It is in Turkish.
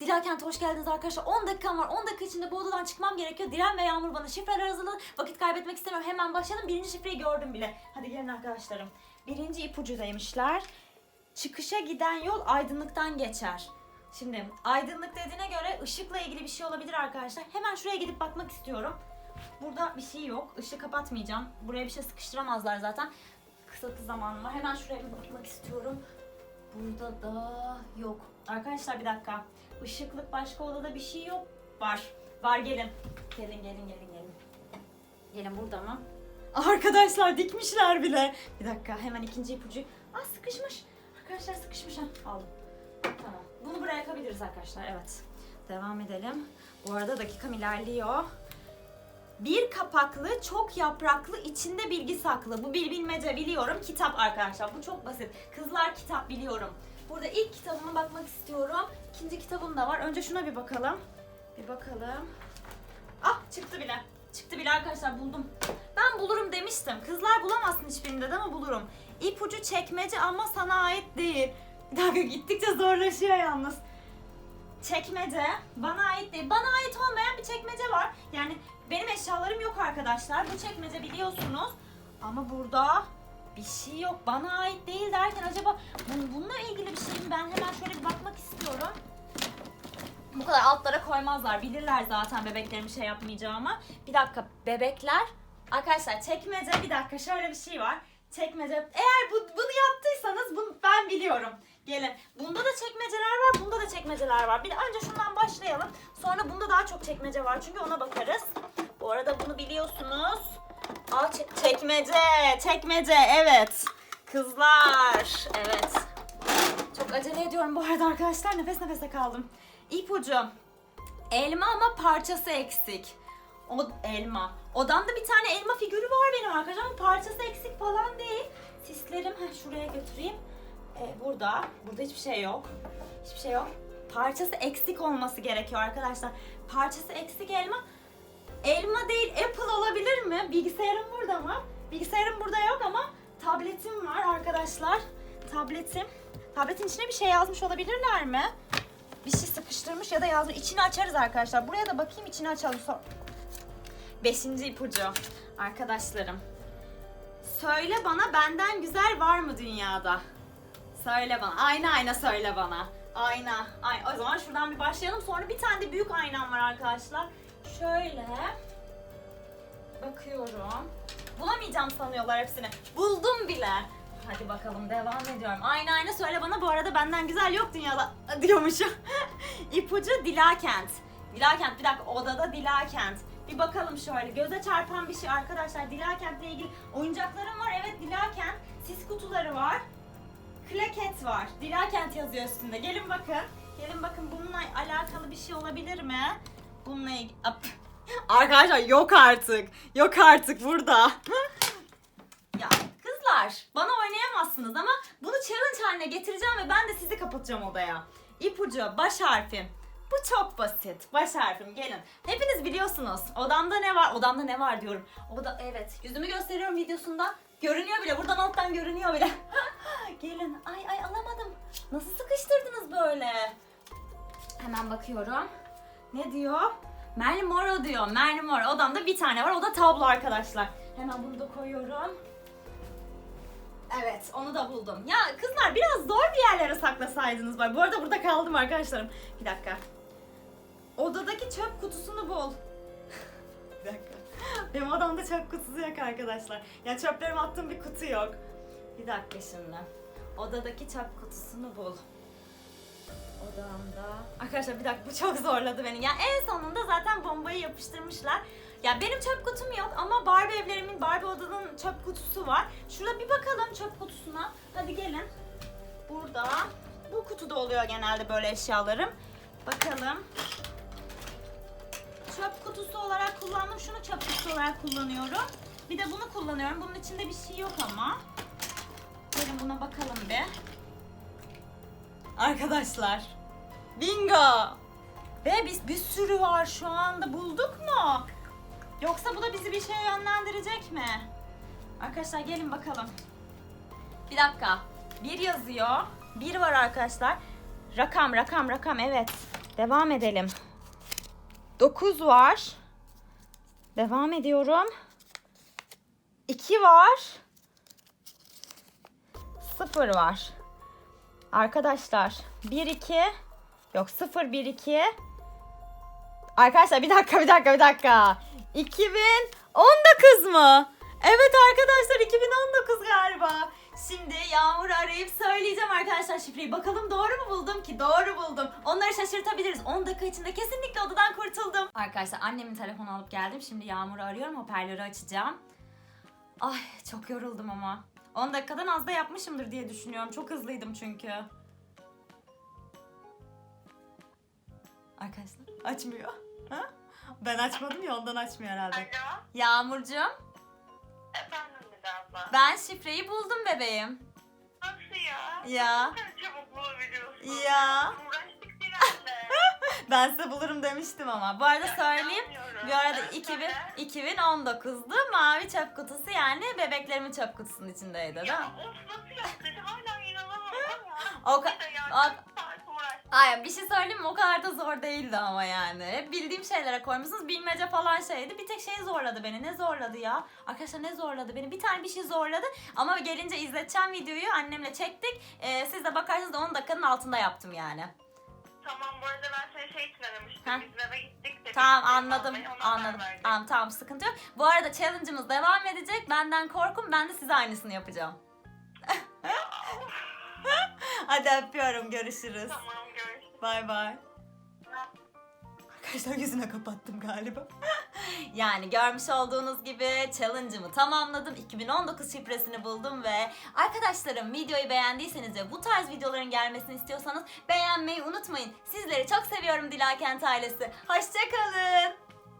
Dilakent'e hoş geldiniz arkadaşlar. 10 dakikam var. 10 dakika içinde bu odadan çıkmam gerekiyor. Diren ve Yağmur bana şifreler hazırladı. Vakit kaybetmek istemiyorum. Hemen başlayalım. Birinci şifreyi gördüm bile. Hadi gelin arkadaşlarım. Birinci ipucu demişler. Çıkışa giden yol aydınlıktan geçer. Şimdi aydınlık dediğine göre ışıkla ilgili bir şey olabilir arkadaşlar. Hemen şuraya gidip bakmak istiyorum. Burada bir şey yok. Işığı kapatmayacağım. Buraya bir şey sıkıştıramazlar zaten. Kısa bir zamanım var. Hemen şuraya bir bakmak istiyorum. Burada da yok. Arkadaşlar bir dakika. Işıklık başka odada bir şey yok. Var. Var gelin. Gelin gelin gelin gelin. Gelin burada mı? Arkadaşlar dikmişler bile. Bir dakika hemen ikinci ipucu. Aa sıkışmış. Arkadaşlar sıkışmış ha. Aldım. Tamam. Bunu buraya yakabiliriz arkadaşlar. Evet. Devam edelim. Bu arada dakikam ilerliyor. Bir kapaklı, çok yapraklı, içinde bilgi saklı. Bu bir bilmece biliyorum. Kitap arkadaşlar. Bu çok basit. Kızlar kitap biliyorum. Burada ilk kitabıma bakmak istiyorum. İkinci kitabım da var. Önce şuna bir bakalım. Bir bakalım. Ah çıktı bile. Çıktı bile arkadaşlar buldum. Ben bulurum demiştim. Kızlar bulamazsın hiçbirinde değil mi bulurum. İpucu çekmece ama sana ait değil. Bir dakika gittikçe zorlaşıyor yalnız. Çekmece bana ait değil. Bana ait olmayan bir çekmece var. Yani benim eşyalarım yok arkadaşlar. Bu çekmece biliyorsunuz. Ama burada bir şey yok. Bana ait değil derken acaba bu- bununla ilgili bir şey mi? Ben hemen şöyle bir bakmak istiyorum. Bu kadar altlara koymazlar. Bilirler zaten bebeklerin bir şey yapmayacağımı. Bir dakika bebekler. Arkadaşlar çekmece bir dakika şöyle bir şey var. Çekmece. Eğer bu, bunu yaptıysanız bunu ben biliyorum. Gelin. Bunda da çekmeceler var. Bunda da çekmeceler var. Bir önce şundan başlayalım. Sonra bunda daha çok çekmece var. Çünkü ona bakarız. Bu arada bunu biliyorsunuz. Çe- çekmece. Çekmece. Evet. Kızlar. Evet. Çok acele ediyorum bu arada arkadaşlar. Nefes nefese kaldım. İpucu. Elma ama parçası eksik. O elma. Odamda bir tane elma figürü var benim arkadaşlar parçası eksik falan değil. Sislerim heh, şuraya götüreyim. Ee, burada. Burada hiçbir şey yok. Hiçbir şey yok. Parçası eksik olması gerekiyor arkadaşlar. Parçası eksik elma. Elma değil Apple olabilir mi? Bilgisayarım burada mı? Bilgisayarım burada yok ama tabletim var arkadaşlar. Tabletim. Tabletin içine bir şey yazmış olabilirler mi? Bir şey sıkıştırmış ya da yazmış. İçini açarız arkadaşlar. Buraya da bakayım içini açalım. Sor- Beşinci ipucu. Arkadaşlarım. Söyle bana benden güzel var mı dünyada? Söyle bana. Ayna ayna söyle bana. Ayna. Ay o zaman şuradan bir başlayalım. Sonra bir tane de büyük aynam var arkadaşlar. Şöyle. Bakıyorum. Bulamayacağım sanıyorlar hepsini. Buldum bile. Hadi bakalım devam ediyorum. Ayna ayna söyle bana bu arada benden güzel yok dünyada diyormuşum. İpucu Dilakent. Dilakent bir dakika odada Dilakent. Bir bakalım şöyle göze çarpan bir şey arkadaşlar. Dilakent'le ilgili oyuncaklarım var. Evet Dilakent. Sis kutuları var. Klaket var. Dilakent yazıyor üstünde. Gelin bakın. Gelin bakın bununla alakalı bir şey olabilir mi? Bununla ilgili... Arkadaşlar yok artık. Yok artık burada. ya kızlar bana oynayamazsınız ama bunu challenge haline getireceğim ve ben de sizi kapatacağım odaya. İpucu baş harfim. Bu çok basit. Baş harfim gelin. Hepiniz biliyorsunuz. Odamda ne var? Odamda ne var diyorum. Oda evet. Yüzümü gösteriyorum videosunda. Görünüyor bile. Buradan alttan görünüyor bile. gelin. Ay ay alamadım. Nasıl sıkıştırdınız böyle? Hemen bakıyorum. Ne diyor? Merlin Moro diyor. Merlin Moro. Odamda bir tane var. O da tablo arkadaşlar. Hemen bunu da koyuyorum. Evet, onu da buldum. Ya kızlar biraz zor bir yerlere saklasaydınız var. Bu arada burada kaldım arkadaşlarım. Bir dakika. Odadaki çöp kutusunu bul. bir dakika. Benim odamda çöp kutusu yok arkadaşlar. Ya çöplerimi attığım bir kutu yok. Bir dakika şimdi. Odadaki çöp kutusunu bul. Odamda. Arkadaşlar bir dakika bu çok zorladı beni. Ya en sonunda zaten bombayı yapıştırmışlar. Ya benim çöp kutum yok ama Barbie evlerimin Barbie odanın çöp kutusu var. Şurada bir bakalım çöp kutusuna. Hadi gelin. Burada. Bu kutuda oluyor genelde böyle eşyalarım. Bakalım. Çöp kutusu olarak kullandım. Şunu çöp kutusu olarak kullanıyorum. Bir de bunu kullanıyorum. Bunun içinde bir şey yok ama. Gelin buna bakalım bir. Arkadaşlar. Bingo. Ve biz bir sürü var şu anda. Bulduk mu? Yoksa bu da bizi bir şeye yönlendirecek mi? Arkadaşlar gelin bakalım. Bir dakika. Bir yazıyor. Bir var arkadaşlar. Rakam, rakam, rakam evet. Devam edelim. 9 var. Devam ediyorum. 2 var. 0 var. Arkadaşlar 1 2 yok 0 1 2 Arkadaşlar bir dakika bir dakika bir dakika. 2019 mu? Evet arkadaşlar 2019 galiba. Şimdi Yağmur'u arayıp söyleyeceğim arkadaşlar şifreyi. Bakalım doğru mu buldum ki? Doğru buldum. Onları şaşırtabiliriz. 10 dakika içinde kesinlikle odadan kurtuldum. Arkadaşlar annemin telefonu alıp geldim. Şimdi Yağmur'u arıyorum. Hoparlörü açacağım. Ay çok yoruldum ama. 10 dakikadan az da yapmışımdır diye düşünüyorum. Çok hızlıydım çünkü. Arkadaşlar açmıyor. Ha? Ben açmadım ya ondan açmıyor herhalde. Alo, Yağmurcuğum efendim Nida abla. ben şifreyi buldum bebeğim. Nasıl ya? Ya. Ne kadar çabuk bulabiliyorsun. Ya. Ben size bulurum demiştim ama. Bu arada söyleyeyim. Bu arada Ben 2000, sana- 2019'du mavi çöp kutusu yani bebeklerimin çöp kutusunun içindeydi değil Ya mi? of nasıl yaptın? Hala inanamıyorum. O de ya, o- uğraştık. Ay bir şey söyleyeyim mi? O kadar da zor değildi ama yani. Hep bildiğim şeylere koymuşsunuz. Bilmece falan şeydi. Bir tek şey zorladı beni. Ne zorladı ya? Arkadaşlar ne zorladı beni? Bir tane bir şey zorladı. Ama gelince izleteceğim videoyu. Annemle çektik. Ee, siz de bakarsanız da 10 dakikanın altında yaptım yani. Tamam bu arada ben seni şey için aramıştım. Heh. Biz eve gittik de. Tamam anladım. Anladım. Tamam tamam sıkıntı yok. Bu arada challenge'ımız devam edecek. Benden korkun. Ben de size aynısını yapacağım. Hadi öpüyorum. Görüşürüz. Tamam görüşürüz. Bay bay. Arkadaşlar yüzüne kapattım galiba. yani görmüş olduğunuz gibi challenge'ımı tamamladım. 2019 şifresini buldum ve arkadaşlarım videoyu beğendiyseniz ve bu tarz videoların gelmesini istiyorsanız beğenmeyi unutmayın. Sizleri çok seviyorum Dilakent ailesi. Hoşçakalın.